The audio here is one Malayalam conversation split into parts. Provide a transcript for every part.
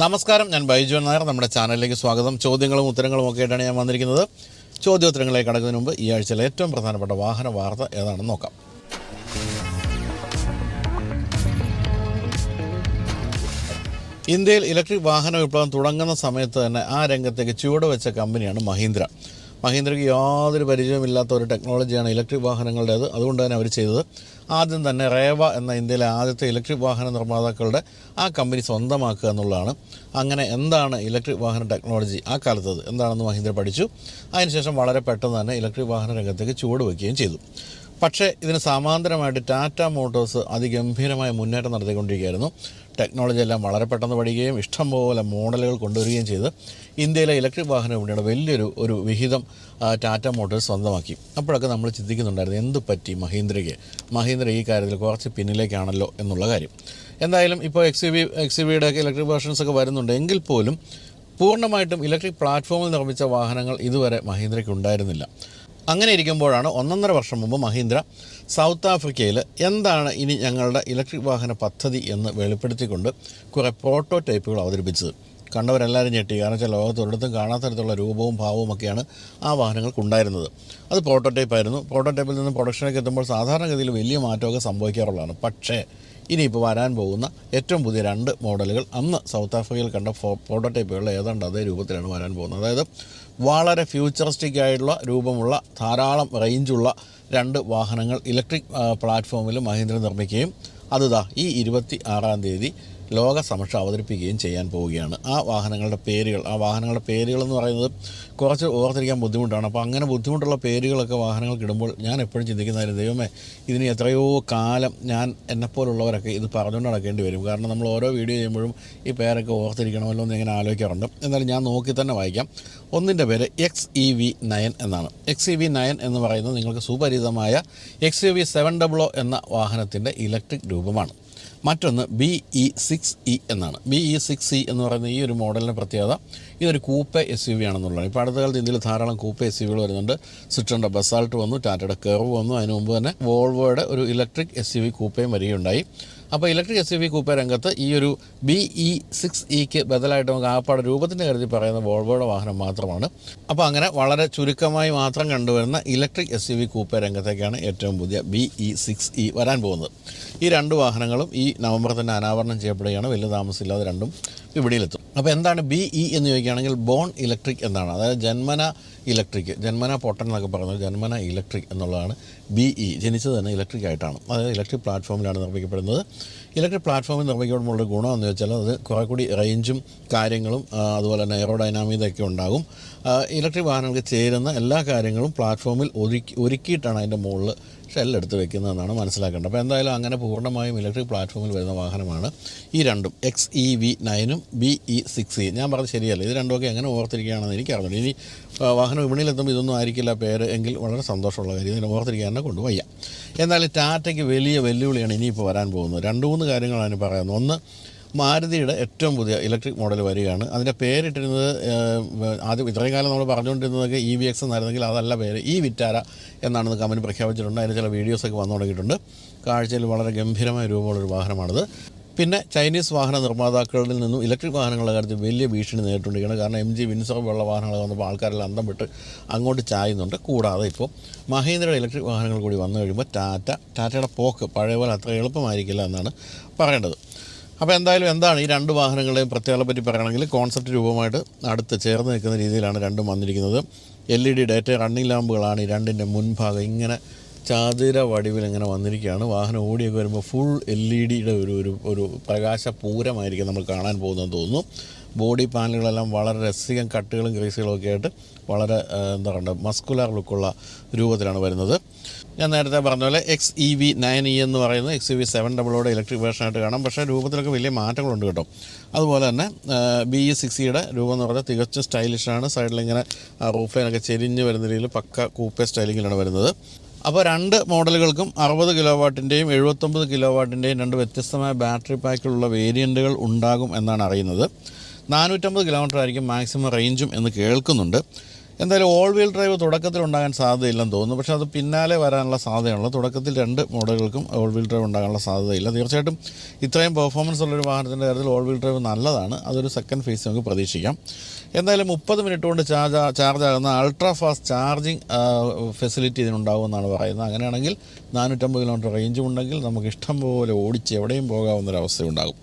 നമസ്കാരം ഞാൻ ബൈജു നായർ. നമ്മുടെ ചാനലിലേക്ക് സ്വാഗതം. ചോദ്യങ്ങളും ഉത്തരങ്ങളും ഒക്കെ ആയിട്ടാണ് ഞാൻ വന്നിരിക്കുന്നത്. ചോദ്യോത്തരങ്ങളിലേക്ക് കടക്കുന്നതിന് മുമ്പ് ഈ ആഴ്ചയിലെ ഏറ്റവും പ്രധാനപ്പെട്ട വാഹന വാർത്ത ഏതാണെന്ന് നോക്കാം. ഇന്ത്യയിൽ ഇലക്ട്രിക് വാഹന വിപ്ലവം തുടങ്ങുന്ന സമയത്ത് തന്നെ ആ രംഗത്തേക്ക് ചുവട് വെച്ച കമ്പനിയാണ് മഹീന്ദ്ര. മഹീന്ദ്രയ്ക്ക് യാതൊരു പരിചയമില്ലാത്ത ഒരു ടെക്നോളജിയാണ് ഇലക്ട്രിക് വാഹനങ്ങളുടേത്. അതുകൊണ്ട് തന്നെ അവർ ചെയ്തത് ആദ്യം തന്നെ റേവ എന്ന ഇന്ത്യയിലെ ആദ്യത്തെ ഇലക്ട്രിക് വാഹന നിർമ്മാതാക്കളുടെ ആ കമ്പനി സ്വന്തമാക്കുക എന്നുള്ളതാണ്. അങ്ങനെ എന്താണ് ഇലക്ട്രിക് വാഹന ടെക്നോളജി ആ കാലത്തത് എന്താണെന്ന് മഹീന്ദ്ര പഠിച്ചു. അതിനുശേഷം വളരെ പെട്ടെന്ന് തന്നെ ഇലക്ട്രിക് വാഹന രംഗത്തേക്ക് ചുവട് വയ്ക്കുകയും ചെയ്തു. പക്ഷേ ഇതിന് സമാന്തരമായിട്ട് ടാറ്റ മോട്ടോഴ്സ് അതിഗംഭീരമായ മുന്നേറ്റം നടത്തിക്കൊണ്ടിരിക്കുകയായിരുന്നു. ടെക്നോളജി എല്ലാം വളരെ പെട്ടെന്ന് പഠിക്കുകയും ഇഷ്ടംപോലെ മോഡലുകൾ കൊണ്ടുവരികയും ചെയ്ത് ഇന്ത്യയിലെ ഇലക്ട്രിക് വാഹന വിപണിയുടെ വലിയൊരു ഒരു വിഹിതം ടാറ്റ മോട്ടോഴ്സ് സ്വന്തമാക്കി. അപ്പോഴൊക്കെ നമ്മൾ ചിന്തിക്കുന്നുണ്ടായിരുന്നു എന്ത് പറ്റി മഹീന്ദ്രയ്ക്ക്? മഹീന്ദ്ര ഈ കാര്യത്തിൽ കുറച്ച് പിന്നിലേക്കാണല്ലോ എന്നുള്ള കാര്യം. എന്തായാലും ഇപ്പോൾ എക്സ് വി എക്സ് വിയുടെ ഒക്കെ ഇലക്ട്രിക് വേർഷൻസ് ഒക്കെ വരുന്നുണ്ട്. എങ്കിൽ പോലും പൂർണമായിട്ടും ഇലക്ട്രിക് പ്ലാറ്റ്ഫോമിൽ നിർമ്മിച്ച വാഹനങ്ങൾ ഇതുവരെ മഹീന്ദ്രയ്ക്ക് ഉണ്ടായിരുന്നില്ല. അങ്ങനെ ഇരിക്കുമ്പോഴാണ് ഒന്നൊന്നര വർഷം മുമ്പ് മഹീന്ദ്ര സൗത്ത് ആഫ്രിക്കയിൽ എന്താണ് ഇനി ഞങ്ങളുടെ ഇലക്ട്രിക് വാഹന പദ്ധതി എന്ന് വെളിപ്പെടുത്തിക്കൊണ്ട് കുറേ പ്രോട്ടോ ടൈപ്പുകൾ അവതരിപ്പിച്ചത്. കണ്ടവരെല്ലാവരും ഞെട്ടി. കാരണം വെച്ചാൽ ലോകത്ത് ഒരിടത്തും കാണാത്ത തരത്തിലുള്ള രൂപവും ഭാവവും ഒക്കെയാണ് ആ വാഹനങ്ങൾക്ക് ഉണ്ടായിരുന്നത്. അത് പ്രോട്ടോടൈപ്പ് ആയിരുന്നു. പ്രോട്ടോടൈപ്പിൽ നിന്ന് പ്രൊഡക്ഷനിലേക്ക് എത്തുമ്പോൾ സാധാരണഗതിയിൽ വലിയ മാറ്റമൊക്കെ സംഭവിക്കാറുള്ളതാണ്. പക്ഷേ ഇനിയിപ്പോൾ വരാൻ പോകുന്ന ഏറ്റവും പുതിയ രണ്ട് മോഡലുകൾ അന്ന് സൗത്ത് ആഫ്രിക്കയിൽ കണ്ട ഫോ പ്രോട്ടോടൈപ്പുകൾ ഏതാണ്ട് അതേ രൂപത്തിലാണ് വരാൻ പോകുന്നത്. അതായത് വളരെ ഫ്യൂച്ചറിസ്റ്റിക് ആയിട്ടുള്ള രൂപമുള്ള ധാരാളം റേഞ്ചുള്ള രണ്ട് വാഹനങ്ങൾ ഇലക്ട്രിക് പ്ലാറ്റ്ഫോമിൽ മഹീന്ദ്ര നിർമ്മിക്കുകയും അതുതാ ഈ ഇരുപത്തി ആറാം തീയതി ലോക സമക്ഷ അവതരിപ്പിക്കുകയും ചെയ്യാൻ പോവുകയാണ്. ആ വാഹനങ്ങളുടെ പേരുകൾ ആ വാഹനങ്ങളുടെ പേരുകൾ എന്ന് പറയുന്നത് കുറച്ച് ഓർത്തിരിക്കാൻ ബുദ്ധിമുട്ടാണ്. അപ്പോൾ അങ്ങനെ ബുദ്ധിമുട്ടുള്ള പേരുകളൊക്കെ വാഹനങ്ങൾക്ക് ഇടുമ്പോൾ ഞാൻ എപ്പോഴും ചിന്തിക്കുന്നതായിരുന്നു ദൈവമേ ഇതിന് എത്രയോ കാലം ഞാൻ എന്നെപ്പോലുള്ളവരൊക്കെ ഇത് പറഞ്ഞുകൊണ്ട് നടക്കേണ്ടി വരും. കാരണം നമ്മൾ ഓരോ വീഡിയോ ചെയ്യുമ്പോഴും ഈ പേരൊക്കെ ഓർത്തിരിക്കണമല്ലോ എന്ന് ഇങ്ങനെ ആലോചിക്കാറുണ്ട്. എന്നാലും ഞാൻ നോക്കി തന്നെ വായിക്കാം. ഒന്നിന്റെ പേര് എക്സ് ഇ വി നയൻ എന്നാണ്. എക്സ് ഇ വി നയൻ എന്ന് പറയുന്നത് നിങ്ങൾക്ക് സുപരിചിതമായ X U V seven double O എന്ന വാഹനത്തിന്റെ ഇലക്ട്രിക് രൂപമാണ്. മറ്റൊന്ന് ബി ഇ സിക്സ് ഇ എന്നാണ്. ബി ഇ സിക്സ് ഇ എന്ന് പറയുന്ന ഈ ഒരു മോഡലിന്റെ പ്രത്യേകത ഇതൊരു കൂപ്പ എസ് യു വി ആണെന്നുള്ളതാണ്. ഇപ്പോൾ അടുത്ത കാലത്ത് ഇന്ത്യയിൽ ധാരാളം കൂപ്പ എസ് യു വികൾ വരുന്നുണ്ട്. സിട്രന്റെ ബസാൾട്ട് വന്നു ടാറ്റയുടെ കെർവ് വന്നു. അതിനു മുമ്പ് തന്നെ വോൾവോയുടെ ഒരു ഇലക്ട്രിക് എസ് യു വി കൂപ്പയും വരികയുണ്ടായി. അപ്പോൾ electric S U V coupe രംഗത്ത് ഈ ഒരു ബി ഇ സിക്സ് ഇക്ക് ബദലായിട്ട് നമുക്ക് ആപ്പാട് രൂപത്തിന്റെ കരുതി പറയുന്ന വോൾവോയുടെ വാഹനം മാത്രമാണ്. അപ്പോൾ അങ്ങനെ വളരെ ചുരുക്കമായി മാത്രം കണ്ടുവരുന്ന electric S U V coupe രംഗത്തേക്കാണ് ഏറ്റവും പുതിയ ബി ഇ സിക്സ് ഇ വരാൻ പോകുന്നത്. ഈ രണ്ട് വാഹനങ്ങളും ഈ നവംബർ തന്നെ അനാവരണം ചെയ്യപ്പെടുകയാണ്. വലിയ താമസമില്ലാതെ രണ്ടും വിപണിയിലെത്തും അപ്പോൾ എന്താണ് ബി ഇ എന്ന് ചോദിക്കുകയാണെങ്കിൽ ബോൺ ഇലക്ട്രിക് എന്നാണ്. അതായത് ജന്മന ഇലക്ട്രിക് ജന്മന പൊട്ടൻ എന്നൊക്കെ പറയുന്നത് ജന്മന ഇലക്ട്രിക് എന്നുള്ളതാണ് ബി ഇ ജനിച്ചത് തന്നെ ഇലക്ട്രിക് ആയിട്ടാണ്. അതായത് ഇലക്ട്രിക് പ്ലാറ്റ്ഫോമിലാണ് നിർമ്മിക്കപ്പെടുന്നത്. ഇലക്ട്രിക് പ്ലാറ്റ്ഫോമിൽ നിർമ്മിക്കപ്പെടുമ്പോഴുള്ള ഗുണമെന്ന് വെച്ചാൽ അത് കുറേ കൂടി റേഞ്ചും കാര്യങ്ങളും അതുപോലെ തന്നെ എയറോഡൈനാമികതയൊക്കെ ഉണ്ടാകും. ഇലക്ട്രിക് വാഹനങ്ങൾക്ക് ചേരുന്ന എല്ലാ കാര്യങ്ങളും പ്ലാറ്റ്ഫോമിൽ ഒരുക്കി ഒരുക്കിയിട്ടാണ് അതിന്റെ മുകളിൽ ഷെല്ലെടുത്ത് വെക്കുന്നതെന്നാണ് മനസ്സിലാക്കേണ്ടത്. അപ്പോൾ എന്തായാലും അങ്ങനെ പൂർണമായും ഇലക്ട്രിക് പ്ലാറ്റ്ഫോമിൽ വരുന്ന വാഹനമാണ് ഈ രണ്ടും എക്സ് ഇ വി നയനും ബി ഇ സിക്സ് ഇ ഞാൻ പറഞ്ഞത് ശരിയല്ല. ഇത് രണ്ടുമൊക്കെ എങ്ങനെ ഓർത്തിരിക്കുകയാണെന്ന് എനിക്കറിയില്ല ഇനി വാഹനം വിപണിയിലെത്തുമ്പോൾ ഇതൊന്നും ആയിരിക്കില്ല പേര്. എങ്കിൽ വളരെ സന്തോഷമുള്ള കാര്യം. ഇതിനെ ഓർത്തിരിക്കാൻ തന്നെ കൊണ്ട് വയ്യ എന്നാലും ടാറ്റയ്ക്ക് വലിയ വെല്ലുവിളിയാണ് ഇനിയിപ്പോൾ വരാൻ പോകുന്നത്. രണ്ട് മൂന്ന് കാര്യങ്ങളാണ് പറയുന്നത് ഒന്ന് മാരുതിയുടെ ഏറ്റവും പുതിയ ഇലക്ട്രിക് മോഡൽ വരികയാണ്. അതിന്റെ പേരിട്ടിരുന്നത് ആദ്യം ഇത്രയും കാലം നമ്മൾ പറഞ്ഞുകൊണ്ടിരുന്നതൊക്കെ ഇ വി എക്സ് എന്നായിരുന്നെങ്കിൽ അതല്ല പേര് ഈ വിറ്റാര എന്നാണ് കമ്പനി പ്രഖ്യാപിച്ചിട്ടുണ്ട്. അതിന് ചില വീഡിയോസൊക്കെ വന്നു തുടങ്ങിയിട്ടുണ്ട്. കാഴ്ചയിൽ വളരെ ഗംഭീരമായ രൂപമുള്ളൊരു വാഹനമാണിത്. പിന്നെ ചൈനീസ് വാഹന നിർമ്മാതാക്കളിൽ നിന്നും ഇലക്ട്രിക് വാഹനങ്ങളുടെ കാര്യത്തിൽ വലിയ ഭീഷണി നേരിട്ടുകൊണ്ടിരിക്കുകയാണ്. കാരണം എം ജി വിൻസർ പോലുള്ള വാഹനങ്ങൾ വന്നപ്പോൾ ആൾക്കാരെല്ലാം അന്തം വിട്ട് അങ്ങോട്ട് ചായുന്നുണ്ട്. കൂടാതെ ഇപ്പോൾ മഹീന്ദ്രയുടെ ഇലക്ട്രിക് വാഹനങ്ങൾ കൂടി വന്നു കഴിയുമ്പോൾ ടാറ്റ ടാറ്റയുടെ പോക്ക് പഴയ പോലെ അത്ര എളുപ്പമായിരിക്കില്ല എന്നാണ് പറയേണ്ടത്. അപ്പോൾ എന്തായാലും എന്താണ് ഈ രണ്ട് വാഹനങ്ങളെയും പ്രത്യേകതകളെ പറ്റി പറയുകയാണെങ്കിൽ കോൺസെപ്റ്റ് രൂപമായിട്ട് അടുത്ത് ചേർന്ന് നിൽക്കുന്ന രീതിയിലാണ് രണ്ടും വന്നിരിക്കുന്നത്. L E D daytime running ലാമ്പുകളാണ് ഈ രണ്ടിന്റെ മുൻഭാഗം. ഇങ്ങനെ ചാതിര വടിവിൽ ഇങ്ങനെ വന്നിരിക്കുകയാണ്. വാഹനം ഓടിയൊക്കെ വരുമ്പോൾ ഫുൾ എൽ ഇ ഡിയുടെ ഒരു ഒരു ഒരു പ്രകാശപൂരമായിരിക്കും നമ്മൾ കാണാൻ പോകുന്നതെന്ന് തോന്നുന്നു. ബോഡി പാനലുകളെല്ലാം വളരെ രസികം കട്ടുകളും ക്രീസുകളും ഒക്കെ ആയിട്ട് വളരെ എന്താ പറയുക മസ്കുലാർ ലുക്കുള്ള രൂപത്തിലാണ് വരുന്നത്. ഞാൻ നേരത്തെ പറഞ്ഞ പോലെ X E V nine E എന്ന് പറയുന്നത് എക്സ് ഇ വി സെവൻ ഡബിളോടെ ഇലക്ട്രിക് വേർഷനായിട്ട് കാണാം. പക്ഷേ രൂപത്തിലൊക്കെ വലിയ മാറ്റങ്ങളുണ്ട് കേട്ടോ. അതുപോലെ തന്നെ ബി ഇ സിക്സ് ഇയുടെ രൂപം എന്ന് പറഞ്ഞാൽ തികച്ചും സ്റ്റൈലിഷാണ് സൈഡിൽ ഇങ്ങനെ റൂഫ് ലൈനൊക്കെ ചെരിഞ്ഞ് വരുന്ന രീതിയിൽ പക്ക കൂപ്പേ സ്റ്റൈലിങ്ങിലാണ് വരുന്നത്. അപ്പോൾ രണ്ട് മോഡലുകൾക്കും അറുപത് കിലോ വാട്ടിന്റെയും എഴുപത്തൊമ്പത് കിലോ വാട്ടിന്റെയും രണ്ട് വ്യത്യസ്തമായ ബാറ്ററി പാക്കിലുള്ള വേരിയന്റുകൾ ഉണ്ടാകും എന്നാണ് അറിയുന്നത്. നാനൂറ്റമ്പത് കിലോമീറ്റർ ആയിരിക്കും മാക്സിമം റേഞ്ചും എന്ന് കേൾക്കുന്നുണ്ട്. എന്തായാലും ഓൾ വീൽ ഡ്രൈവ് തുടക്കത്തിൽ ഉണ്ടാകാൻ സാധ്യതയില്ലെന്ന് തോന്നുന്നു. പക്ഷേ അത് പിന്നാലെ വരാനുള്ള സാധ്യതയുള്ള തുടക്കത്തിൽ രണ്ട് മോഡലുകൾക്കും ഓൾ വീൽ ഡ്രൈവ് ഉണ്ടാകാനുള്ള സാധ്യതയില്ല. തീർച്ചയായിട്ടും ഇത്രയും പെർഫോമൻസ് ഉള്ളൊരു വാഹനത്തിന്റെ കാര്യത്തിൽ ഓൾ വീൽ ഡ്രൈവ് നല്ലതാണ്. അതൊരു സെക്കൻഡ് ഫേസ് നമുക്ക് പ്രതീക്ഷിക്കാം. എന്തായാലും മുപ്പത് മിനിറ്റ് കൊണ്ട് ചാർജ് ചാർജ് ആകുന്ന അൾട്രാ ഫാസ്റ്റ് ചാർജിങ് ഫെസിലിറ്റി ഇതിനുണ്ടാകുമെന്നാണ് പറയുന്നത്. അങ്ങനെയാണെങ്കിൽ നാനൂറ്റമ്പത് കിലോമീറ്റർ റേഞ്ചും ഉണ്ടെങ്കിൽ നമുക്ക് ഇഷ്ടം പോലെ ഓടിച്ച് എവിടെയും പോകാവുന്നൊരവസ്ഥ ഉണ്ടാകും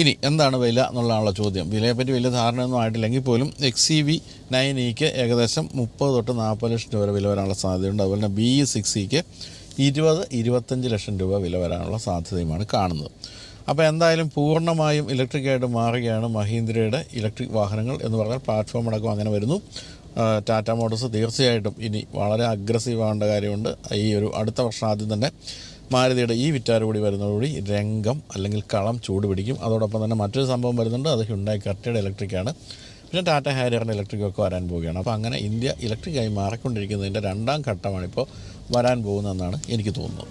ഇനി എന്താണ് വില എന്നുള്ളതാണുള്ള ചോദ്യം. വിലയെപ്പറ്റി വലിയ ധാരണയൊന്നും ആയിട്ടില്ലെങ്കിൽ പോലും എക്സ് സി വി നയൻ ഇക്ക് ഏകദേശം മുപ്പത് തൊട്ട് നാൽപ്പത് ലക്ഷം രൂപ വരെ വില വരാനുള്ള സാധ്യതയുണ്ട്. അതുപോലെ തന്നെ ബി ഇ സിക്സ് ഇക്ക് ഇരുപത് ഇരുപത്തഞ്ച് ലക്ഷം രൂപ വില വരാനുള്ള സാധ്യതയുമാണ് കാണുന്നത്. അപ്പോൾ എന്തായാലും പൂർണമായും ഇലക്ട്രിക് ആയിട്ട് മാറുകയാണ് മഹീന്ദ്രയുടെ ഇലക്ട്രിക് വാഹനങ്ങൾ എന്ന് പറഞ്ഞാൽ പ്ലാറ്റ്ഫോം അടക്കം അങ്ങനെ വരുന്നു. ടാറ്റ മോട്ടോഴ്സ് തീർച്ചയായിട്ടും ഇനി വളരെ അഗ്രസീവ് ആവേണ്ട കാര്യമുണ്ട്. ഈ ഒരു അടുത്ത വർഷം ആദ്യം തന്നെ മാരുതിയുടെ ഈ വിറ്റാറ് കൂടി വരുന്നതോടുകൂടി രംഗം അല്ലെങ്കിൽ കളം ചൂട് പിടിക്കും. അതോടൊപ്പം തന്നെ മറ്റൊരു സംഭവം വരുന്നുണ്ട്. അത് ഹുണ്ടായി കർട്ടയുടെ ഇലക്ട്രിക്കാണ് പിന്നെ ടാറ്റ ഹാരിയറിന്റെ ഇലക്ട്രിക് ഒക്കെ വരാൻ പോവുകയാണ്. അപ്പോൾ അങ്ങനെ ഇന്ത്യ ഇലക്ട്രിക്കായി മാറിക്കൊണ്ടിരിക്കുന്നതിന്റെ രണ്ടാം ഘട്ടമാണിപ്പോൾ വരാൻ പോകുന്നതെന്നാണ് എനിക്ക് തോന്നുന്നത്.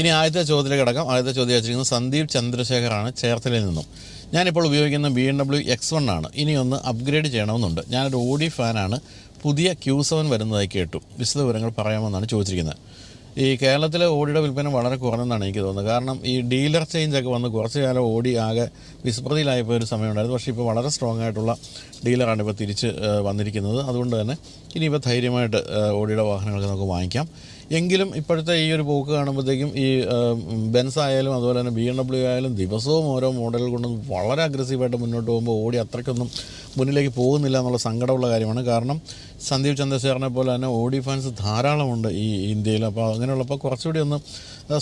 ഇനി ആദ്യത്തെ ചോദ്യത്തിലേക്ക് കിടക്കാം. ആദ്യത്തെ ചോദ്യം വെച്ചിരിക്കുന്നത് സന്ദീപ് ചന്ദ്രശേഖറാണ് ചേർത്തലയിൽ നിന്നും. ഞാനിപ്പോൾ ഉപയോഗിക്കുന്ന B M W X one ആണ്. ഇനിയൊന്ന് അപ്ഗ്രേഡ് ചെയ്യണമെന്നുണ്ട്. ഞാനൊരു ഓഡി ഫാനാണ് പുതിയ ക്യൂ സെവൻ വരുന്നതായി കേട്ടു. വിശദ വിവരങ്ങൾ പറയാമെന്നാണ് ചോദിച്ചിരിക്കുന്നത്. ഈ കേരളത്തിലെ ഓടിയുടെ വിൽപ്പന വളരെ കുറഞ്ഞെന്നാണ് എനിക്ക് തോന്നുന്നത്. കാരണം ഈ ഡീലർ ചേഞ്ച് ഒക്കെ വന്ന് കുറച്ച് കാലം ഓടി ആകെ വിസ്മൃതിയിലായപ്പോൾ ഒരു സമയമുണ്ടായിരുന്നു പക്ഷേ ഇപ്പോൾ വളരെ സ്ട്രോങ് ആയിട്ടുള്ള ഡീലറാണ് ഇപ്പോൾ തിരിച്ച് വന്നിരിക്കുന്നത്. അതുകൊണ്ട് തന്നെ ഇനിയിപ്പോൾ ധൈര്യമായിട്ട് ഓടിയുടെ വാഹനങ്ങളൊക്കെ നമുക്ക് വാങ്ങിക്കാം. എങ്കിലും ഇപ്പോഴത്തെ ഈ ഒരു പോക്ക് കാണുമ്പോഴത്തേക്കും ഈ ബെൻസ് ആയാലും അതുപോലെ തന്നെ ബി എം ഡബ്ല്യു ആയാലും ദിവസവും ഓരോ മോഡൽ കൊണ്ടും വളരെ അഗ്രസീവായിട്ട് മുന്നോട്ട് പോകുമ്പോൾ ഓടി അത്രയ്ക്കൊന്നും മുന്നിലേക്ക് പോകുന്നില്ല എന്നുള്ള സങ്കടമുള്ള കാര്യമാണ്. കാരണം സന്ദീപ് ചന്ദ്രശേഖരനെ പോലെ തന്നെ ഓഡി ഫാൻസ് ധാരാളമുണ്ട് ഈ ഇന്ത്യയിൽ. അപ്പോൾ അങ്ങനെയുള്ളപ്പോൾ കുറച്ചുകൂടി ഒന്ന്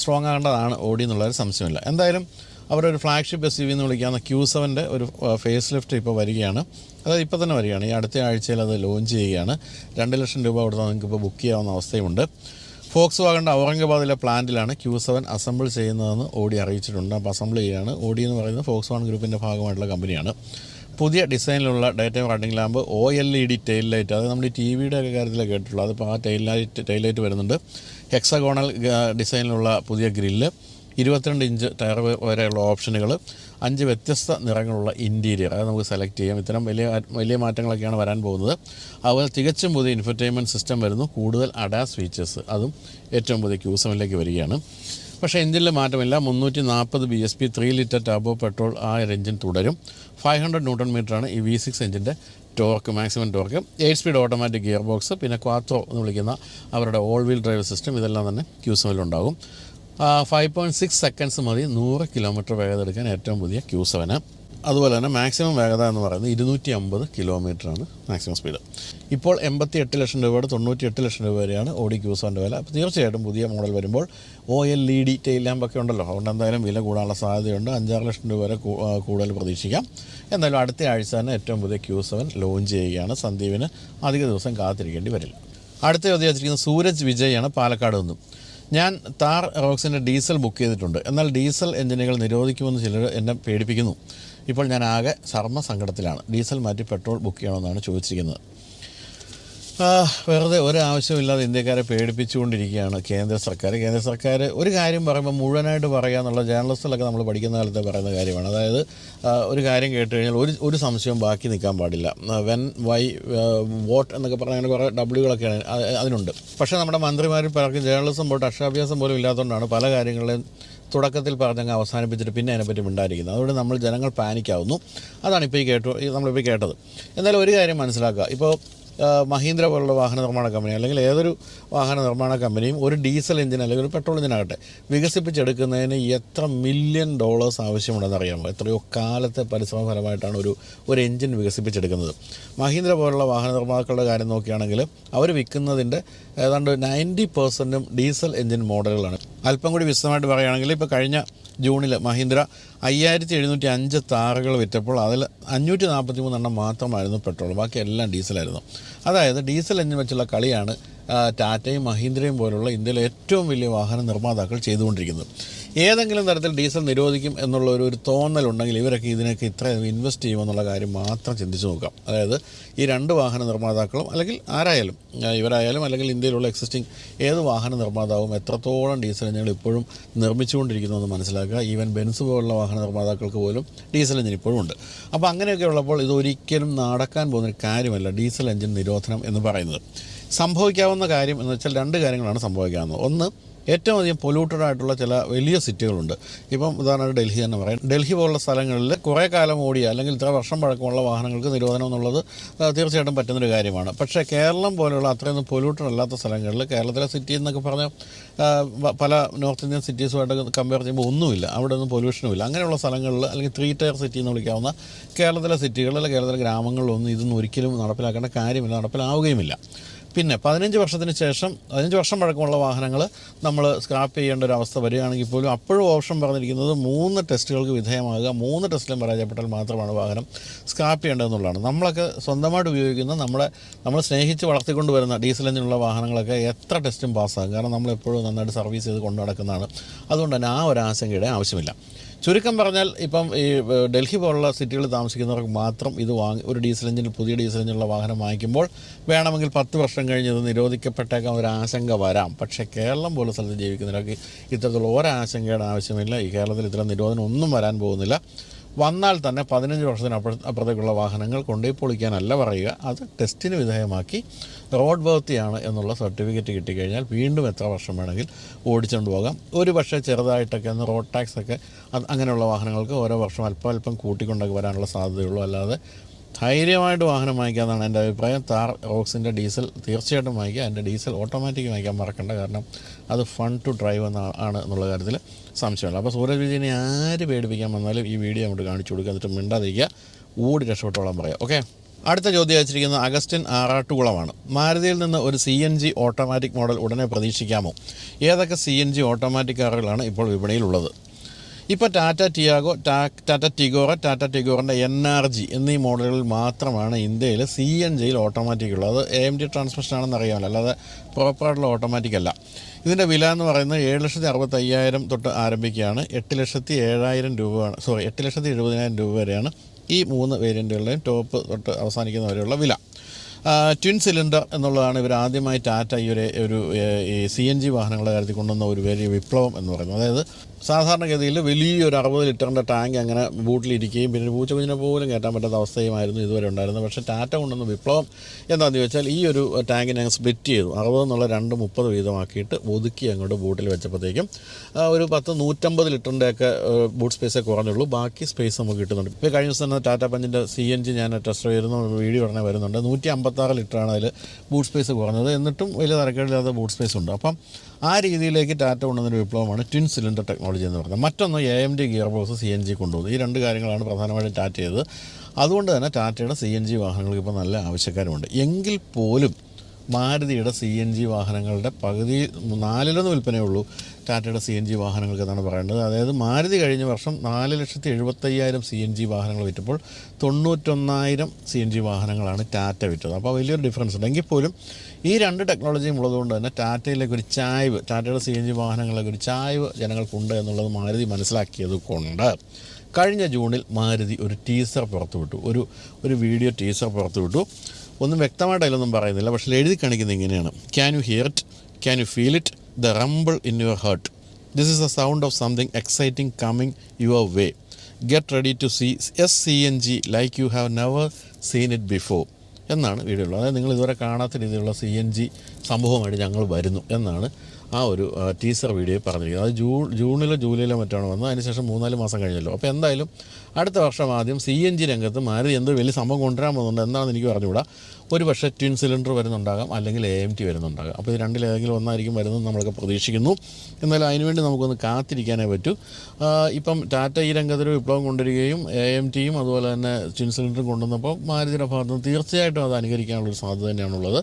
സ്ട്രോങ് ആകേണ്ടതാണ് ഓടി എന്നുള്ളൊരു സംശയമില്ല. എന്തായാലും അവരുടെ ഒരു ഫ്ലാഗ്ഷിപ്പ് എസ് യു വി എന്ന് വിളിക്കാവുന്ന ക്യൂ സെവന്റെ ഒരു ഫേസ് ലിഫ്റ്റ് ഇപ്പോൾ വരികയാണ്. അതായത് ഇപ്പോൾ തന്നെ വരികയാണ്. ഈ അടുത്ത ആഴ്ചയിൽ അത് ലോഞ്ച് ചെയ്യുകയാണ്. രണ്ട് ലക്ഷം രൂപ കൊടുത്താൽ നിങ്ങൾക്ക് ഇപ്പോൾ ബുക്ക് ചെയ്യാവുന്ന അവസ്ഥയുമുണ്ട്. ഫോക്സ് വാഗണിന്റെ ഔറംഗാബാദിലെ പ്ലാന്റിലാണ് ക്യൂ സെവൻ അസംബിൾ ചെയ്യുന്നതെന്ന് ഓടി അറിയിച്ചിട്ടുണ്ട്. അപ്പോൾ അസംബിൾ ചെയ്യുകയാണ്. ഓടി എന്ന് പറയുന്നത് ഫോക്സ് വാൺ ഗ്രൂപ്പിന്റെ ഭാഗമായിട്ടുള്ള കമ്പനിയാണ്. പുതിയ ഡിസൈനിലുള്ള day time running lamp O L E D tail light അത് നമ്മുടെ ടി വിയുടെ ഒക്കെ കാര്യത്തിലൊക്കെ കേട്ടിട്ടുള്ളൂ. അതിപ്പോൾ ആ ടെയിൽ ലൈറ്റ് ടെയിൽ ലൈറ്റ് വരുന്നുണ്ട്. ഹെക്സഗോണൽ ഡിസൈനിലുള്ള പുതിയ ഗ്രില്ല് ഇരുപത്തിരണ്ട് ഇഞ്ച് ടയർ വരെയുള്ള ഓപ്ഷനുകൾ അഞ്ച് വ്യത്യസ്ത നിറങ്ങളുള്ള ഇന്റീരിയർ അത് നമുക്ക് സെലക്ട് ചെയ്യാം. ഇത്തരം വലിയ വലിയ മാറ്റങ്ങളൊക്കെയാണ് വരാൻ പോകുന്നത്. അതുപോലെ തികച്ചും പുതിയ ഇൻഫർടൈൻമെന്റ് സിസ്റ്റം വരുന്നു. കൂടുതൽ അഡാസ് ഫീച്ചേഴ്സ് അതും ഏറ്റവും പുതിയ ക്യൂസമിലേക്ക് വരികയാണ്. പക്ഷേ എഞ്ചിനിൽ മാറ്റമില്ല. മുന്നൂറ്റി നാൽപ്പത് B S P three litre turbo petrol ആ ഒരു എഞ്ചിൻ തുടരും. ഫൈവ് ഹൺഡ്രഡ് ന്യൂട്ടൺ മീറ്ററാണ് ഈ വി സിക്സ് എഞ്ചിന്റെ torque maximum torque eight speed automatic gear box പിന്നെ ക്വാത്രോ എന്ന് വിളിക്കുന്ന അവരുടെ ഓൾ വീൽ ഡ്രൈവ് സിസ്റ്റം ഇതെല്ലാം തന്നെ ക്യൂസമിലുണ്ടാകും ഫൈവ് പോയിന്റ് സിക്സ് സെക്കൻഡ്സ് മതി. നൂറ് കിലോമീറ്റർ വേഗത എടുക്കാൻ ഏറ്റവും പുതിയ ക്യൂ സെവന് അതുപോലെ തന്നെ മാക്സിമം വേഗത എന്ന് പറയുന്നത് ഇരുന്നൂറ്റി അമ്പത് കിലോമീറ്ററാണ് മാക്സിമം സ്പീഡ് ഇപ്പോൾ എൺപത്തി എട്ട് ലക്ഷം രൂപയുടെ തൊണ്ണൂറ്റി എട്ട് ലക്ഷം രൂപ വരെയാണ് ഓടി ക്യൂ സെവന്റെ വില. അപ്പോൾ തീർച്ചയായിട്ടും പുതിയ മോഡൽ വരുമ്പോൾ O L E D tail ലാമ്പൊക്കെ ഉണ്ടല്ലോ. അതുകൊണ്ട് എന്തായാലും വില കൂടാനുള്ള സാധ്യതയുണ്ട്. അഞ്ചാറ് ലക്ഷം രൂപ വരെ കൂടുതൽ പ്രതീക്ഷിക്കാം. എന്തായാലും അടുത്ത ആഴ്ച തന്നെ ഏറ്റവും പുതിയ ക്യൂ സെവൻ ലോഞ്ച് ചെയ്യുകയാണ്. സന്ദീപിന് അധിക ദിവസം കാത്തിരിക്കേണ്ടി വരില്ല. അടുത്ത ചോദ്യം വെച്ചിരിക്കുന്നത് സൂരജ് വിജയാണ് പാലക്കാട് നിന്നും. ഞാൻ താർ റോക്സിന്റെ ഡീസൽ ബുക്ക് ചെയ്തിട്ടുണ്ട്. എന്നാൽ ഡീസൽ എഞ്ചിനുകൾ നിരോധിക്കുമെന്ന് ചിലർ എന്നെ പേടിപ്പിക്കുന്നു. ഇപ്പോൾ ഞാൻ ആകെ സർമ്മ സങ്കടത്തിലാണ് ഡീസൽ മാറ്റി പെട്രോൾ ബുക്ക് ചെയ്യണമെന്നാണ് ചോദിച്ചിരിക്കുന്നത്. വെറുതെ ഒരാവശ്യമില്ലാതെ ഇന്ത്യക്കാരെ പേടിപ്പിച്ചുകൊണ്ടിരിക്കുകയാണ് കേന്ദ്ര സർക്കാർ. കേന്ദ്ര സർക്കാർ ഒരു കാര്യം പറയുമ്പോൾ മുഴുവനായിട്ട് പറയുക എന്നുള്ള ജേർണലിസ്റ്റിലൊക്കെ നമ്മൾ പഠിക്കുന്ന കാലത്ത് പറയുന്ന കാര്യമാണ്. അതായത് ഒരു കാര്യം കേട്ട് കഴിഞ്ഞാൽ ഒരു ഒരു സംശയവും ബാക്കി നിൽക്കാൻ പാടില്ല. വെൻ വൈ വോട്ട് എന്നൊക്കെ പറഞ്ഞാൽ അങ്ങനെ കുറേ ഡബ്ല്യൂകളൊക്കെയാണ് അത് അതിനുണ്ട്. പക്ഷേ നമ്മുടെ മന്ത്രിമാർ പലർക്കും ജേർണലിസം പോയിട്ട് അക്ഷരാഭ്യാസം പോലും ഇല്ലാത്തതുകൊണ്ടാണ് പല കാര്യങ്ങളെയും തുടക്കത്തിൽ പറഞ്ഞങ്ങ് അവസാനിപ്പിച്ചിട്ട് പിന്നെ അതിനെപ്പറ്റി മിണ്ടായിരിക്കുന്നത് അതുകൊണ്ട് നമ്മൾ ജനങ്ങൾ പാനിക്കാവുന്നു. അതാണ് ഇപ്പോൾ ഈ കേട്ടു നമ്മളിപ്പോൾ കേട്ടത്. എന്നാലും ഒരു കാര്യം മനസ്സിലാക്കുക. ഇപ്പോൾ മഹീന്ദ്ര പോലുള്ള വാഹന നിർമ്മാണ കമ്പനി അല്ലെങ്കിൽ ഏതൊരു വാഹന നിർമ്മാണ കമ്പനിയും ഒരു ഡീസൽ എഞ്ചിൻ അല്ലെങ്കിൽ ഒരു പെട്രോൾ എഞ്ചിനാകട്ടെ വികസിപ്പിച്ചെടുക്കുന്നതിന് എത്ര മില്യൺ ഡോളേഴ്സ് ആവശ്യമുണ്ടെന്ന് അറിയാമോ എത്രയോ കാലത്തെ പരിശ്രമ ഫലമായിട്ടാണ് ഒരു ഒരു എഞ്ചിൻ വികസിപ്പിച്ചെടുക്കുന്നത്. മഹീന്ദ്ര പോലുള്ള വാഹന നിർമ്മാതാക്കളുടെ കാര്യം നോക്കുകയാണെങ്കിൽ അവർ വിൽക്കുന്നതിന്റെ ഏതാണ്ട് നയന്റി പെർസെന്റും ഡീസൽ എഞ്ചിൻ മോഡലുകളാണ്. അല്പം കൂടി വിശദമായിട്ട് പറയുകയാണെങ്കിൽ ഇപ്പോൾ കഴിഞ്ഞ ജൂണിൽ മഹീന്ദ്ര അയ്യായിരത്തി എഴുന്നൂറ്റി അഞ്ച് താറുകൾ വിറ്റപ്പോൾ അതിൽ അഞ്ഞൂറ്റി നാൽപ്പത്തി മൂന്നെണ്ണം മാത്രമായിരുന്നു പെട്രോൾ ബാക്കി എല്ലാം ഡീസലായിരുന്നു. അതായത് ഡീസൽ എഞ്ചിൻ വെച്ചുള്ള കളിയാണ് ടാറ്റയും മഹീന്ദ്രയും പോലുള്ള ഇന്ത്യയിലെ ഏറ്റവും വലിയ വാഹന നിർമ്മാതാക്കൾ ചെയ്തുകൊണ്ടിരിക്കുന്നത്. ഏതെങ്കിലും തരത്തിൽ ഡീസൽ നിരോധിക്കും എന്നുള്ള ഒരു തോന്നലുണ്ടെങ്കിൽ ഇവരൊക്കെ ഇതിനൊക്കെ ഇത്ര ഇൻവെസ്റ്റ് ചെയ്യുമെന്നുള്ള കാര്യം മാത്രം ചിന്തിച്ച് നോക്കാം. അതായത് ഈ രണ്ട് വാഹന നിർമ്മാതാക്കളും അല്ലെങ്കിൽ ആരായാലും ഇവരായാലും അല്ലെങ്കിൽ ഇന്ത്യയിലുള്ള എക്സിസ്റ്റിംഗ് ഏത് വാഹന നിർമ്മാതാവും എത്രത്തോളം ഡീസൽ എഞ്ചിനുകൾ ഇപ്പോഴും നിർമ്മിച്ചുകൊണ്ടിരിക്കുന്നു എന്ന് മനസ്സിലാക്കുക. ഈവൻ ബെൻസ് പോലുള്ള വാഹന നിർമ്മാതാക്കൾക്ക് പോലും ഡീസൽ എഞ്ചിൻ ഇപ്പോഴും ഉണ്ട്. അപ്പോൾ അങ്ങനെയൊക്കെ ഉള്ളപ്പോൾ ഇതൊരിക്കലും നടക്കാൻ പോകുന്നൊരു കാര്യമല്ല ഡീസൽ എഞ്ചിൻ നിരോധനം എന്ന് പറയുന്നത്. സംഭവിക്കാവുന്ന കാര്യം എന്ന് വെച്ചാൽ രണ്ട് കാര്യങ്ങളാണ് സംഭവിക്കാവുന്നത്. ഒന്ന് ഏറ്റവും അധികം പൊല്യൂട്ടഡ് ആയിട്ടുള്ള ചില വലിയ സിറ്റികളുണ്ട് ഇപ്പം ഉദാഹരണമായിട്ട് ഡൽഹി തന്നെ പറയാം. ഡൽഹി പോലുള്ള സ്ഥലങ്ങളിൽ കുറേ കാലം ഓടിയ അല്ലെങ്കിൽ ഇത്ര വർഷം പഴക്കമുള്ള വാഹനങ്ങൾക്ക് നിരോധനം എന്നുള്ളത് തീർച്ചയായിട്ടും പറ്റുന്നൊരു കാര്യമാണ്. പക്ഷേ കേരളം പോലെയുള്ള അത്രയൊന്നും പൊല്യൂട്ടഡ് അല്ലാത്ത സ്ഥലങ്ങളിൽ കേരളത്തിലെ സിറ്റി എന്നൊക്കെ പറഞ്ഞാൽ പല നോർത്ത് ഇന്ത്യൻ സിറ്റീസുമായിട്ട് കമ്പയർ ചെയ്യുമ്പോൾ ഒന്നുമില്ല. അവിടെ ഒന്നും പൊല്യൂഷനും ഇല്ല. അങ്ങനെയുള്ള സ്ഥലങ്ങളിൽ അല്ലെങ്കിൽ ത്രീ ടയർ സിറ്റി എന്ന് വിളിക്കാവുന്ന കേരളത്തിലെ സിറ്റികളിൽ കേരളത്തിലെ ഗ്രാമങ്ങളിലൊന്നും ഇതൊന്നും ഒരിക്കലും നടപ്പിലാക്കേണ്ട കാര്യമില്ല നടപ്പിലാവുകയുമില്ല. പിന്നെ പതിനഞ്ച് വർഷത്തിന് ശേഷം പതിനഞ്ച് വർഷം പഴക്കമുള്ള വാഹനങ്ങൾ നമ്മൾ സ്ക്രാപ്പ് ചെയ്യേണ്ട ഒരു അവസ്ഥ വരികയാണെങ്കിൽ പോലും അപ്പോഴും ഓപ്ഷൻ പറഞ്ഞിരിക്കുന്നത് മൂന്ന് ടെസ്റ്റുകൾക്ക് വിധേയമാകുക മൂന്ന് ടെസ്റ്റിലും പരാജയപ്പെട്ടാൽ മാത്രമാണ് വാഹനം സ്ക്രാപ്പ് ചെയ്യേണ്ടതെന്നുള്ളതാണ്. നമ്മളൊക്കെ സ്വന്തമായിട്ട് ഉപയോഗിക്കുന്ന നമ്മളെ നമ്മൾ സ്നേഹിച്ച് വളർത്തിക്കൊണ്ട് വരുന്ന ഡീസൽ എഞ്ചിനുള്ള വാഹനങ്ങളൊക്കെ എത്ര ടെസ്റ്റും പാസ്സാകും? കാരണം നമ്മളെപ്പോഴും നന്നായിട്ട് സർവീസ് ചെയ്ത് കൊണ്ടു നടക്കുന്നതാണ്. അതുകൊണ്ട് തന്നെ ആ ഒരു ആശങ്കയുടെ ആവശ്യമില്ല. ചുരുക്കം പറഞ്ഞാൽ ഇപ്പം ഈ ഡൽഹി പോലുള്ള സിറ്റികളിൽ താമസിക്കുന്നവർക്ക് മാത്രം ഇത് വാങ്ങി ഒരു ഡീസൽ എഞ്ചിൻ പുതിയ ഡീസൽ എഞ്ചിനുള്ള വാഹനം വാങ്ങിക്കുമ്പോൾ വേണമെങ്കിൽ പത്ത് വർഷം കഴിഞ്ഞ് ഇത് നിരോധിക്കപ്പെട്ടേക്കാം ഒരു ആശങ്ക വരാം. പക്ഷേ കേരളം പോലെ സ്ഥലത്ത് ജീവിക്കുന്നവർക്ക് ഇത്തരത്തിലുള്ള ഒരാശങ്കയുടെ ആവശ്യമില്ല. ഈ കേരളത്തിൽ ഇത്തരം നിരോധനം ഒന്നും വരാൻ പോകുന്നില്ല. വന്നാൽ തന്നെ പതിനഞ്ച് വർഷത്തിനപ്പുറത്തേക്കുള്ള വാഹനങ്ങൾ കൊണ്ടുപോയി പൊളിക്കാനല്ല പറയുക. അത് ടെസ്റ്റിന് വിധേയമാക്കി റോഡ് ബർത്തിയാണ് എന്നുള്ള സർട്ടിഫിക്കറ്റ് കിട്ടിക്കഴിഞ്ഞാൽ വീണ്ടും എത്ര വർഷം വേണമെങ്കിൽ ഓടിച്ചുകൊണ്ട് പോകാം. ഒരു പക്ഷേ ചെറുതായിട്ടൊക്കെ ഒന്ന് റോഡ് ടാക്സ് ഒക്കെ അങ്ങനെയുള്ള വാഹനങ്ങൾക്ക് ഓരോ വർഷം അല്പം അല്പം കൂട്ടിക്കൊണ്ടൊക്കെ വരാനുള്ള സാധ്യതയുള്ളൂ. അല്ലാതെ ധൈര്യമായിട്ട് വാഹനം വാങ്ങിക്കാമെന്നാണ് എന്റെ അഭിപ്രായം. താർ റോക്സിന്റെ ഡീസൽ തീർച്ചയായിട്ടും വാങ്ങിക്കുക. അതിന്റെ ഡീസൽ ഓട്ടോമാറ്റിക് വാങ്ങിക്കാൻ മറക്കണ്ട. കാരണം അത് ഫൺ ടു ഡ്രൈവ് എന്ന ആണ് എന്നുള്ള കാര്യത്തിൽ സംശയമില്ല. അപ്പോൾ സൂരജ് വിജയനെ ആര് പേടിപ്പിക്കാൻ വന്നാലും ഈ വീഡിയോ അങ്ങോട്ട് കാണിച്ചു കൊടുക്കുക. എന്നിട്ട് മിണ്ടാതിരിക്കുക. ഓടി രക്ഷപ്പെട്ടോളാൻ പറയാം ഓക്കെ? അടുത്ത ചോദ്യം അയച്ചിരിക്കുന്നത് അഗസ്റ്റിൻ ആറാട്ടുകുളമാണ്. മാരുതിയിൽ നിന്ന് ഒരു C N G automatic model ഉടനെ പ്രതീക്ഷിക്കാമോ? ഏതൊക്കെ സി എൻ ജി ഓട്ടോമാറ്റിക് കാറുകളാണ് ഇപ്പോൾ വിപണിയിലുള്ളത്? ഇപ്പോൾ ടാറ്റ ടിയാഗോ ടാറ്റ ടിഗോറ ടാറ്റ ടിഗോറിന്റെ എൻ ആർ ജി എന്നീ മോഡലുകളിൽ മാത്രമാണ് ഇന്ത്യയിൽ സി എൻ ജിയിൽ ഓട്ടോമാറ്റിക് ഉള്ളത്. അത് എ എം ഡി ട്രാൻസ്മിഷൻ ആണെന്ന് അറിയാമല്ലോ. അല്ലാതെ പ്രോപ്പറായിട്ടുള്ള ഓട്ടോമാറ്റിക് അല്ല. ഇതിന്റെ വില എന്ന് പറയുന്നത് ഏഴ് ലക്ഷത്തി അറുപത്തയ്യായിരം തൊട്ട് ആരംഭിക്കുകയാണ്. എട്ട് ലക്ഷത്തി ഏഴായിരം രൂപയാണ് സോറി എട്ട് ലക്ഷത്തി എഴുപതിനായിരം രൂപ വരെയാണ് ഈ മൂന്ന് വേരിയന്റുകളുടെയും ടോപ്പ് തൊട്ട് അവസാനിക്കുന്ന വരെയുള്ള വില. ട്വിൻ സിലിണ്ടർ എന്നുള്ളതാണ് ഇവർ ആദ്യമായി ടാറ്റ ഈ ഒരു ഒരു ഈ സി എൻ ജി വാഹനങ്ങളുടെ കാര്യത്തിൽ കൊണ്ടുവന്ന ഒരു വലിയ വിപ്ലവം എന്ന് പറയുന്നത്. അതായത് സാധാരണഗതിയിൽ വലിയൊരു അറുപത് ലിറ്ററിന്റെ ടാങ്ക് അങ്ങനെ ബൂട്ടിലിരിക്കുകയും പിന്നെ പൂച്ച കുഞ്ഞിനെ പോലും കയറ്റാൻ പറ്റാത്ത അവസ്ഥയുമായിരുന്നു ഇതുവരെ ഉണ്ടായിരുന്നത്. പക്ഷേ ടാറ്റ കൊണ്ടുവന്ന വിപ്ലവം എന്താണെന്ന് ചോദിച്ചാൽ ഈ ഒരു ടാങ്കിനെ അങ്ങ് സ്പ്ലിറ്റ് ചെയ്തു. അറുപത് എന്നുള്ള രണ്ട് മുപ്പത് വീതമാക്കിയിട്ട് ഒതുക്കി അങ്ങോട്ട് ബൂട്ടിൽ വെച്ചപ്പോഴത്തേക്കും ഒരു പത്ത് നൂറ്റമ്പത് ലിറ്ററിന്റെയൊക്കെ ബൂട്ട് സ്പേസേ കുറഞ്ഞുള്ളൂ. ബാക്കി സ്പേസ് നമുക്ക് കിട്ടുന്നുണ്ട്. ഇപ്പോൾ കഴിഞ്ഞ ദിവസം തന്നെ ടാറ്റ പഞ്ചിന്റെ സി എൻ ജി ഞാൻ ടെസ്റ്റ് ചെയ്യുന്ന വീഡിയോ ഉടനെ വരുന്നുണ്ട്. നൂറ്റി അമ്പത്താറ് ലിറ്ററാണ് അതിൽ ബൂട്ട് സ്പേസ് കുറഞ്ഞത്. എന്നിട്ടും വലിയ തരക്കേടില്ലാത്ത ബൂട്ട് സ്പേസ് ഉണ്ട്. അപ്പം ആ രീതിയിലേക്ക് ടാറ്റ കൊണ്ടുവന്നൊരു വിപ്ലവമാണ് ട്വിൻ സിലിണ്ടർ ടെക്നോളജി എന്ന് പറയുന്നത് മറ്റൊന്ന് A M D gear box C N G കൊണ്ടുപോകുന്നത് ഈ രണ്ട് കാര്യങ്ങളാണ് പ്രധാനമായിട്ടും ടാറ്റ ചെയ്തത്. അതുകൊണ്ട് തന്നെ ടാറ്റയുടെ സി എൻ ജി വാഹനങ്ങൾക്ക് ഇപ്പോൾ നല്ല ആവശ്യക്കാരുമുണ്ട്. എങ്കിൽ പോലും മാരുതിയുടെ സി എൻ ജി വാഹനങ്ങളുടെ പകുതി നാലിലൊന്ന് വിൽപ്പനയുള്ളൂ ടാറ്റയുടെ സി എൻ ജി വാഹനങ്ങൾക്ക് എന്നാണ് പറയേണ്ടത് അതായത് മാരുതി കഴിഞ്ഞ വർഷം നാല് ലക്ഷത്തി എഴുപത്തയ്യായിരം സി എൻ ജി വാഹനങ്ങൾ വിറ്റപ്പോൾ തൊണ്ണൂറ്റൊന്നായിരം സി എൻ ജി വാഹനങ്ങളാണ് ടാറ്റ വിറ്റത്. അപ്പോൾ വലിയൊരു ഡിഫറൻസ് ഉണ്ട്. എങ്കിൽ പോലും ഈ രണ്ട് ടെക്നോളജിയും ഉള്ളതുകൊണ്ട് തന്നെ ടാറ്റയിലേക്ക് ഒരു ചായ്വ് ടാറ്റയുടെ സി എൻ ജി വാഹനങ്ങളിലേക്ക് ഒരു ചായ്വ് ജനങ്ങൾക്കുണ്ട് എന്നുള്ളത് മാരുതി മനസ്സിലാക്കിയത് കൊണ്ട് കഴിഞ്ഞ ജൂണിൽ മാരുതി ഒരു ടീസർ പുറത്തുവിട്ടു. ഒരു ഒരു വീഡിയോ ടീസർ പുറത്തുവിട്ടു. ഒന്നും വ്യക്തമായിട്ടതിലൊന്നും പറയുന്നില്ല. പക്ഷേ എഴുതി കാണിക്കുന്നത് ഇങ്ങനെയാണ്. Can you hear it can you feel it the rumble in your heart this is the sound of something exciting coming your way get ready to see S C N G like you have never seen it before എന്നാണ് വീഡിയോ ഉള്ളത്. അതായത് നിങ്ങൾ ഇതുവരെ കാണാത്ത രീതിയിലുള്ള സി എൻ ജി സംഭവമായിട്ട് ഞങ്ങൾ വരുന്നു എന്നാണ് ആ ഒരു ടീസർ വീഡിയോ പറഞ്ഞിരിക്കുന്നത്. അത് ജൂൺ ജൂണിലോ ജൂലൈയിലോ മറ്റാണ് വന്നത്. അതിനുശേഷം മൂന്നാൽ മാസം കഴിഞ്ഞല്ലോ. അപ്പോൾ എന്തായാലും അടുത്ത വർഷം ആദ്യം സി എൻ ജി രംഗത്ത് മാരുതി എന്തോ വലിയ സംഭവം കൊണ്ടുവരാൻ പോകുന്നുണ്ട് എന്താണെന്ന് എനിക്ക് പറഞ്ഞുകൂടാ ഒരു പക്ഷേ ട്വിൻ സിലിണ്ടർ വരുന്നുണ്ടാകാം അല്ലെങ്കിൽ എ എം ടി വരുന്നുണ്ടാകാം. അപ്പോൾ ഇത് രണ്ടിലേതെങ്കിലും ഒന്നായിരിക്കും വരുന്നത് നമ്മളൊക്കെ പ്രതീക്ഷിക്കുന്നു. എന്നാലും അതിനുവേണ്ടി നമുക്കൊന്ന് കാത്തിരിക്കാനേ പറ്റൂ. ഇപ്പം ടാറ്റ ഈ രംഗത്തൊരു വിപ്ലവം കൊണ്ടുവരികയും എ എം ടിയും അതുപോലെ തന്നെ ട്വിൻ സിലിണ്ടറും കൊണ്ടുവന്നപ്പോൾ മാരുതിയുടെ ഭാഗത്ത് നിന്ന് തീർച്ചയായിട്ടും അത് അനുകരിക്കാനുള്ളൊരു സാധ്യത തന്നെയാണുള്ളത്.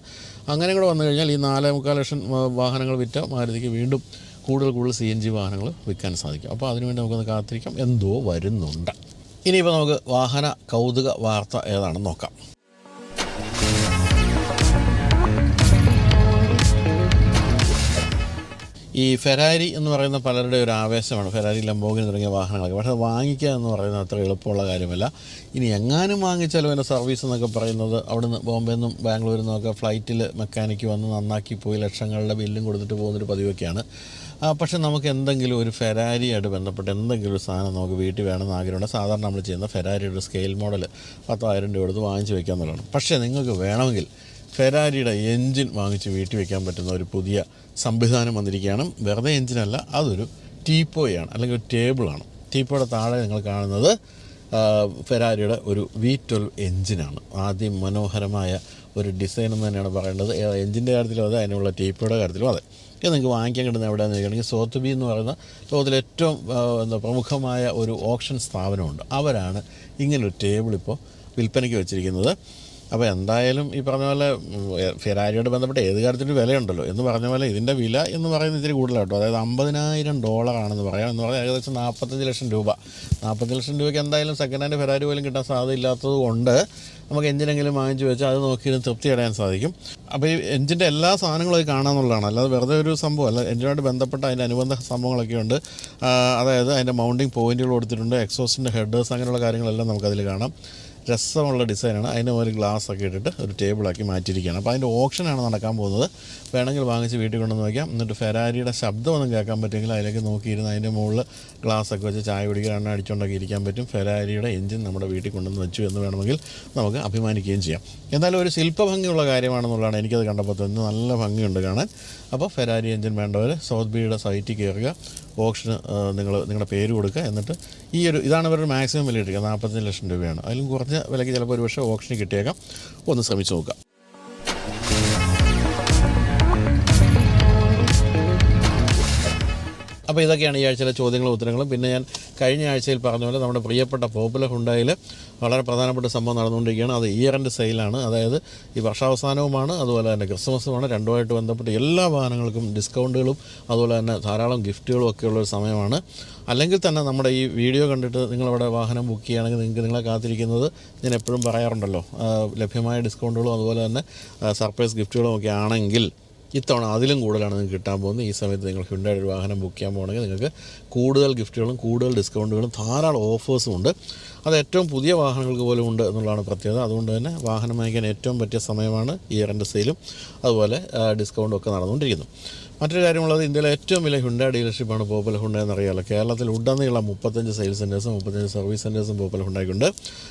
അങ്ങനെ കൂടെ വന്നു കഴിഞ്ഞാൽ ഈ നാലേ മുക്കാൽ ലക്ഷം വാഹനങ്ങൾ വിറ്റ മാരുതിക്ക് വീണ്ടും കൂടുതൽ കൂടുതൽ സി എൻ ജി വാഹനങ്ങൾ വിൽക്കാൻ സാധിക്കും. അപ്പോൾ അതിനുവേണ്ടി നമുക്കൊന്ന് കാത്തിരിക്കാം. എന്തോ വരുന്നുണ്ട്. ഇനിയിപ്പോൾ നമുക്ക് വാഹന കൗതുക വാർത്ത ഏതാണെന്ന് നോക്കാം. ഈ ഫെരാരി എന്ന് പറയുന്ന പലരുടെ ഒരു ആവേശമാണ്. ഫെരാരി ലംബോഗിന് തുടങ്ങിയ വാഹനങ്ങളൊക്കെ. പക്ഷേ വാങ്ങിക്കുക എന്ന് പറയുന്നത് അത്ര എളുപ്പമുള്ള കാര്യമല്ല. ഇനി എങ്ങാനും വാങ്ങിച്ചാലും അതിന്റെ സർവീസ് എന്നൊക്കെ പറയുന്നത് അവിടുന്ന് ബോംബെ നിന്നും ബാംഗ്ലൂരിൽ നിന്നൊക്കെ ഫ്ലൈറ്റിൽ മെക്കാനിക്ക് വന്ന് നന്നാക്കി പോയി ലക്ഷങ്ങളുടെ ബില്ലും കൊടുത്തിട്ട് പോകുന്നൊരു പതിവൊക്കെയാണ്. പക്ഷേ നമുക്ക് എന്തെങ്കിലും ഒരു ഫെരാരിയായിട്ട് ബന്ധപ്പെട്ട് എന്തെങ്കിലും ഒരു സാധനം നമുക്ക് വീട്ടിൽ വേണമെന്ന് ആഗ്രഹമുണ്ട്. സാധാരണ നമ്മൾ ചെയ്യുന്ന ഫെരാരിയുടെ സ്കെയിൽ മോഡൽ പത്തായിരം രൂപ കൊടുത്ത് വാങ്ങിച്ച് വയ്ക്കാമെന്നുള്ളതാണ് പക്ഷേ നിങ്ങൾക്ക് വേണമെങ്കിൽ ഫെരാരിയുടെ എൻജിൻ വാങ്ങിച്ച് വീട്ടിൽ വെക്കാൻ പറ്റുന്ന ഒരു പുതിയ സംവിധാനം വന്നിരിക്കുകയാണ്. വെറുതെ എൻജിനല്ല അതൊരു ടീപ്പോയാണ് അല്ലെങ്കിൽ ഒരു ടേബിളാണ്. ടീപ്പോയുടെ താഴെ നിങ്ങൾ കാണുന്നത് ഫെരാരിയുടെ ഒരു വി ട്വൽവ് എൻജിനാണ്. ആദ്യം മനോഹരമായ ഒരു ഡിസൈൻ എന്ന് തന്നെയാണ് പറയേണ്ടത്. എൻജിന്റെ കാര്യത്തിലും അതെ അതിനുള്ള ടീപ്പോയുടെ കാര്യത്തിലും അതെ. ഇത് നിങ്ങൾക്ക് വാങ്ങിക്കാൻ കിട്ടുന്ന എവിടെയാണെന്ന് ചോദിക്കുകയാണെങ്കിൽ സോത്തുബി എന്ന് പറയുന്ന ലോകത്തിലെ ഏറ്റവും എന്താ പ്രമുഖമായ ഒരു ഓപ്ഷൻ സ്ഥാപനമുണ്ട്. അവരാണ് ഇങ്ങനൊരു ടേബിൾ ഇപ്പോൾ വിൽപ്പനയ്ക്ക് വെച്ചിരിക്കുന്നത്. അപ്പോൾ എന്തായാലും ഈ പറഞ്ഞ പോലെ ഫെരാരിയോട് ബന്ധപ്പെട്ട് ഏത് കാര്യത്തിന്റെ വിലയുണ്ടല്ലോ. എന്ന് പറഞ്ഞ പോലെ ഇതിന്റെ വില എന്ന് പറയുന്നത് ഇത്തിരി കൂടുതലാട്ടോ. അതായത് അമ്പതിനായിരം ഡോളറാണെന്ന് പറയാം. എന്ന് പറഞ്ഞാൽ ഏകദേശം നാൽപ്പത്തഞ്ച് ലക്ഷം രൂപ. നാൽപ്പത്തഞ്ച് ലക്ഷം രൂപയ്ക്ക് എന്തായാലും സെക്കൻഡ് ഹാൻഡ് ഫെരാരി പോലും കിട്ടാൻ സാധ്യതയില്ലാത്തത് കൊണ്ട് നമുക്ക് എഞ്ചിനെങ്കിലും വാങ്ങിച്ച് വെച്ചാൽ അത് നോക്കി തൃപ്തി അടയാൻ സാധിക്കും. അപ്പോൾ ഈ എഞ്ചിന്റെ എല്ലാ സാധനങ്ങളും അത് കാണാമെന്നുള്ളതാണ് അല്ലാതെ വെറുതെ ഒരു സംഭവം അല്ല. എഞ്ചിനോട് ബന്ധപ്പെട്ട അതിന്റെ അനുബന്ധ സംഭവങ്ങളൊക്കെ ഉണ്ട്. അതായത് അതിന്റെ മൗണ്ടിങ് പോയിന്റുകൾ കൊടുത്തിട്ടുണ്ട്. എക്സോസിന്റെ ഹെഡേഴ്സ് അങ്ങനെയുള്ള കാര്യങ്ങളെല്ലാം നമുക്കതിൽ കാണാം. രസമുള്ള ഡിസൈനാണ്. അതിന്റെ മുകളിൽ ഗ്ലാസ് ഒക്കെ ഇട്ടിട്ട് ഒരു ടേബിളാക്കി മാറ്റിയിരിക്കുകയാണ്. അപ്പോൾ അതിന്റെ ഓപ്ഷനാണ് നടക്കാൻ പോകുന്നത്. വേണമെങ്കിൽ വാങ്ങിച്ച് വീട്ടിൽ കൊണ്ടുവന്ന് വയ്ക്കാം എന്നിട്ട് ഫെരാരിയുടെ ശബ്ദമൊന്നും കേൾക്കാൻ പറ്റുമെങ്കിൽ അതിലേക്ക് നോക്കിയിരുന്ന് അതിന്റെ മുകളിൽ ഗ്ലാസ് ഒക്കെ വെച്ച് ചായ കുടിക്കുക എണ്ണ അടിച്ചുകൊണ്ടൊക്കെ ഇരിക്കാൻ പറ്റും. ഫെരാരിയുടെ എഞ്ചിൻ നമ്മുടെ വീട്ടിൽ കൊണ്ടുവന്ന് വെച്ചു എന്ന് വേണമെങ്കിൽ നമുക്ക് അഭിമാനിക്കുകയും ചെയ്യാം. എന്നാലും ഒരു ശില്പഭംഗിയുള്ള കാര്യമാണെന്നുള്ളതാണ് എനിക്കത് കണ്ടപ്പോൾ തന്നെ നല്ല ഭംഗിയുണ്ട് കാണാൻ. അപ്പോൾ ഫെരാരി എഞ്ചിൻ വേണ്ടവർ സൗത്ത് ബിയുടെ സൈറ്റിൽ കയറുക. ഓപ്ഷന് നിങ്ങൾ നിങ്ങളുടെ പേര് കൊടുക്കുക. എന്നിട്ട് ഈ ഒരു ഇതാണ് ഇവരുടെ മാക്സിമം വില ഇട്ടിരിക്കുക നാൽപ്പത്തഞ്ച് ലക്ഷം രൂപയാണ്. അതിലും കുറഞ്ഞ വിലയ്ക്ക് ചിലപ്പോൾ ഒരു പക്ഷേ ഓപ്ഷന് കിട്ടിയേക്കാം. ഒന്ന് ശ്രമിച്ച് നോക്കുക അപ്പോൾ ഇതൊക്കെയാണ് ഈ ആഴ്ചയിലെ ചോദ്യങ്ങളും ഉത്തരങ്ങളും. പിന്നെ ഞാൻ കഴിഞ്ഞ ആഴ്ചയിൽ പറഞ്ഞ പോലെ നമ്മുടെ പ്രിയപ്പെട്ട പോപ്പുലർ ഹുണ്ടായിൽ വളരെ പ്രധാനപ്പെട്ട സംഭവം നടന്നുകൊണ്ടിരിക്കുകയാണ്. അത് ഇയർ എൻഡ് സെയിലാണ് അതായത് ഈ വർഷാവസാനവുമാണ് അതുപോലെ തന്നെ ക്രിസ്മസുമാണ്. രണ്ടുമായിട്ട് ബന്ധപ്പെട്ട് എല്ലാ വാഹനങ്ങൾക്കും ഡിസ്കൗണ്ടുകളും അതുപോലെ തന്നെ ധാരാളം ഗിഫ്റ്റുകളും ഒക്കെയുള്ള ഒരു സമയമാണ്. അല്ലെങ്കിൽ തന്നെ നമ്മുടെ ഈ വീഡിയോ കണ്ടിട്ട് നിങ്ങളവിടെ വാഹനം ബുക്ക് ചെയ്യുകയാണെങ്കിൽ നിങ്ങൾക്ക് നിങ്ങളെ കാത്തിരിക്കുന്നത് ഞാൻ എപ്പോഴും പറയാറുണ്ടല്ലോ. ലഭ്യമായ ഡിസ്കൗണ്ടുകളും അതുപോലെ തന്നെ സർപ്രൈസ് ഗിഫ്റ്റുകളും ഒക്കെ ആണെങ്കിൽ ഇത്തവണ അതിലും കൂടുതലാണ് നിങ്ങൾക്ക് കിട്ടാൻ പോകുന്നത്. ഈ സമയത്ത് നിങ്ങൾ ഹ്യുണ്ടായി ഒരു വാഹനം ബുക്ക് ചെയ്യാൻ പോകണമെങ്കിൽ നിങ്ങൾക്ക് കൂടുതൽ ഗിഫ്റ്റുകളും കൂടുതൽ ഡിസ്കൗണ്ടുകളും ധാരാളം ഓഫേഴ്സും ഉണ്ട്. അത് ഏറ്റവും പുതിയ വാഹനങ്ങൾക്ക് പോലും ഉണ്ട് എന്നുള്ളതാണ് പ്രത്യേകത. അതുകൊണ്ട് തന്നെ വാഹനം വാങ്ങിക്കാൻ ഏറ്റവും പറ്റിയ സമയമാണ് ഇയറിന്റെ സെയിലും അതുപോലെ ഡിസ്കൗണ്ടും ഒക്കെ നടന്നുകൊണ്ടിരിക്കുന്നു. മറ്റൊരു കാര്യമുള്ളത് ഇന്ത്യയിലെ ഏറ്റവും വലിയ ഹുണ്ട ഡീലർഷിപ്പാണ് പോപ്പുലർ ഹുണ്ട എന്നറിയാമല്ലോ കേരളത്തിൽ ഉടനീളം മുപ്പത്തഞ്ച് സെയിൽസ് സെന്റേഴ്സും മുപ്പത്തഞ്ച് സർവീസ് സെന്റേഴ്സും പോപ്പുലർ ഹുണ്ടായിക്കുണ്ട്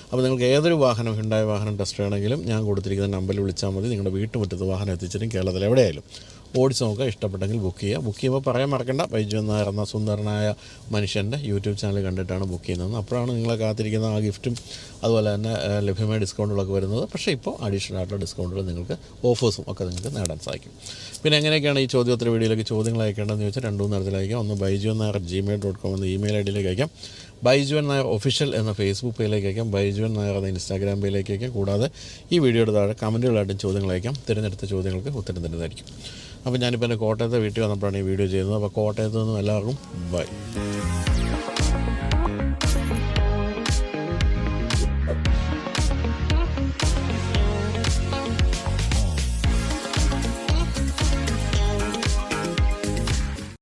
അപ്പോൾ നിങ്ങൾക്ക് ഏതൊരു വാഹനം ഹുണ്ടായ വാഹനം ടെസ്റ്റ് ചെയ്യണമെങ്കിലും ഞാൻ കൊടുത്തിരിക്കുന്ന നമ്പറിൽ വിളിച്ചാൽ മതി. നിങ്ങളുടെ വീട്ടുമുറ്റത്ത് വാഹനം എത്തിച്ചിട്ടും കേരളത്തിൽ എവിടെയായാലും. ഓടിച്ച് നോക്കുക ഇഷ്ടപ്പെട്ടെങ്കിൽ ബുക്ക് ചെയ്യുക. ബുക്ക് ചെയ്യുമ്പോൾ പറയാൻ മറക്കണ്ട. ബൈജു നായർ എന്ന സുന്ദരനായ മനുഷ്യന്റെ യൂട്യൂബ് ചാനൽ കണ്ടിട്ടാണ് ബുക്ക് ചെയ്യുന്നത്. അപ്പോഴാണ് നിങ്ങളെ കാത്തിരിക്കുന്ന ആ ഗിഫ്റ്റും അതുപോലെ തന്നെ ലഭ്യമായ ഡിസ്കൗണ്ടുകളൊക്കെ വരുന്നത്. പക്ഷേ ഇപ്പോൾ അഡീഷണൽ ആയിട്ടുള്ള ഡിസ്കൗണ്ടുകൾ നിങ്ങൾക്ക് ഓഫേഴ്സും ഒക്കെ നിങ്ങൾക്ക് നേടാൻ സാധിക്കും. പിന്നെ എങ്ങനെയൊക്കെയാണ് ഈ ചോദ്യോത്തര വീഡിയോയിലേക്ക് ചോദ്യങ്ങൾ അയക്കേണ്ടതെന്ന് ചോദിച്ചാൽ രണ്ടു മൂന്ന് തരത്തിൽ അയക്കാം. ഒന്ന് Baiju Nair Gmail dot com എന്ന ഇമെയിൽ ഐ ഡിയിലേക്ക് അയക്കാം ബൈജുവൻ നായർ ഒഫീഷ്യൽ എന്ന ഫേസ്ബുക്ക് പേജിലേക്ക് അയക്കാം. ബൈജുവൻ നായർ എന്ന ഇൻസ്റ്റാഗ്രാം പേജിലേക്ക് അയക്കാം. കൂടാതെ ഈ വീഡിയോയുടെ താഴെ കമന്റുകളായിട്ടും ചോദ്യങ്ങൾ അയക്കാം. തിരഞ്ഞെടുത്ത ചോദ്യങ്ങൾക്ക് ഉത്തരം തരുന്നതായിരിക്കും. അപ്പോൾ ഞാനിപ്പോൾ എന്റെ കോട്ടയത്തെ വീട്ടിൽ വന്നപ്പോഴാണ് ഈ വീഡിയോ ചെയ്യുന്നത്. അപ്പോൾ കോട്ടയത്ത് നിന്നും എല്ലാവർക്കും ബൈ.